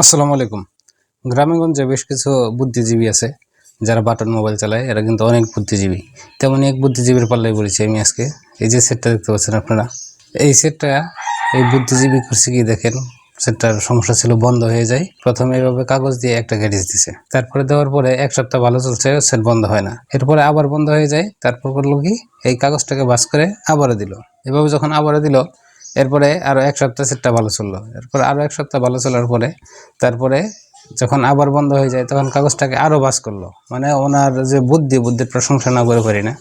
আসসালামু আলাইকুম। গ্রামেগঞ্জে বেশ কিছু বুদ্ধিজীবী আছে, যারা বাটন মোবাইল চালায়, এরা কিন্তু অনেক বুদ্ধিজীবী। তেমন এক বুদ্ধিজীবীর পাল্লায় বলেছি আমি আজকে। এই যে সেটটা দেখতে পাচ্ছেন আপনারা, এই সেটটা, এই বুদ্ধিজীবী করছে কি দেখেন, সেটটার সমস্যা ছিল বন্ধ হয়ে যায়। প্রথমে এইভাবে কাগজ দিয়ে একটা গ্যারেজ দিছে। তারপরে দেওয়ার পরে এক সপ্তাহ ভালো চলছে, সেট বন্ধ হয় না। এরপরে আবার বন্ধ হয়ে যায়, তারপর করল কি, এই কাগজটাকে বাস করে আবারও দিল। এভাবে যখন আবারও দিল এরপরে আরও এক সপ্তাহ সেটটা ভালো চলল। এরপর আরও এক সপ্তাহ ভালো চলার পরে তারপরে যখন আবার বন্ধ হয়ে যায় তখন কাগজটাকে আরও বাস করল। মানে ওনার যে বুদ্ধি বুদ্ধির প্রশংসা না করে পারি না।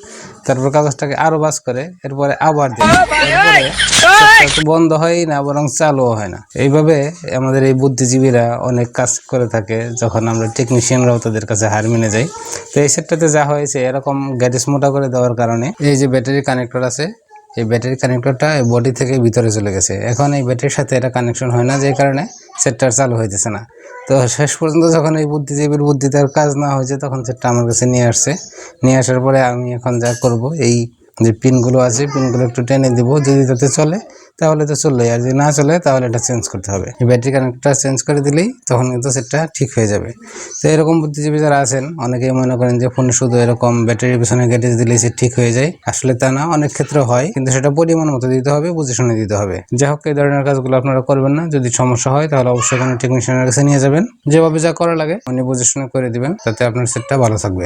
তারপর কাগজটাকে আরও বাস করে এরপরে আবার দিল। বন্ধ হয় না বরং চালুও হয় না। এইভাবে আমাদের এই বুদ্ধিজীবীরা অনেক কাজ করে থাকে যখন আমরা টেকনিশিয়ানরাও তাদের কাছে হার মেনে যাই। তো এই সেটটাতে যা হয়েছে এরকম গ্যারেজ মোটা করে দেওয়ার কারণে এই যে ব্যাটারি কানেক্টর আছে এই ব্যাটারি কানেক্টরটা বডি থেকে ভিতরে চলে গেছে। এখন এই ব্যাটারির সাথে এটা কানেকশন হয় না, যে কারণে সেটটা চালু হইতেছে না। তো শেষ পর্যন্ত যখন এই বুদ্ধিজীবীর বুদ্ধিতে কাজ না হয়েছে, তখন সেটটা আমার কাছে নিয়ে আসছে। নিয়ে আসার পরে আমি এখন যা করব, এই যে পিনগুলো আছে, পিনগুলো একটু টেনে দিব, যদি তাতে চলে, তাহলে তো চললে আর যদি না চলে, তাহলে এটা চেঞ্জ করতে হবে। ব্যাটারি কানেক্টটা চেঞ্জ করে দিলেই তখন কিন্তু সেটটা ঠিক হয়ে যাবে। তো এরকম বুদ্ধিজীবী যারা আছেন, অনেকেই মনে করেন যে ফোনে শুধু এরকম ব্যাটারির পিছনে গ্যাটেজ দিলেই সে ঠিক হয়ে যায়। আসলে তা না, অনেক ক্ষেত্রে হয়, কিন্তু সেটা পরিমাণ মতো দিতে হবে বুঝে শুনে দিতে হবে। যাই হোক, এই ধরনের কাজগুলো আপনারা করবেন না। যদি সমস্যা হয়, তাহলে অবশ্যই কোনো টেকনিশিয়ানের কাছে নিয়ে যাবেন। যেভাবে যা করা লাগে, উনি বুঝে শুনে করে দিবেন, তাতে আপনার সেটটা ভালো থাকবে।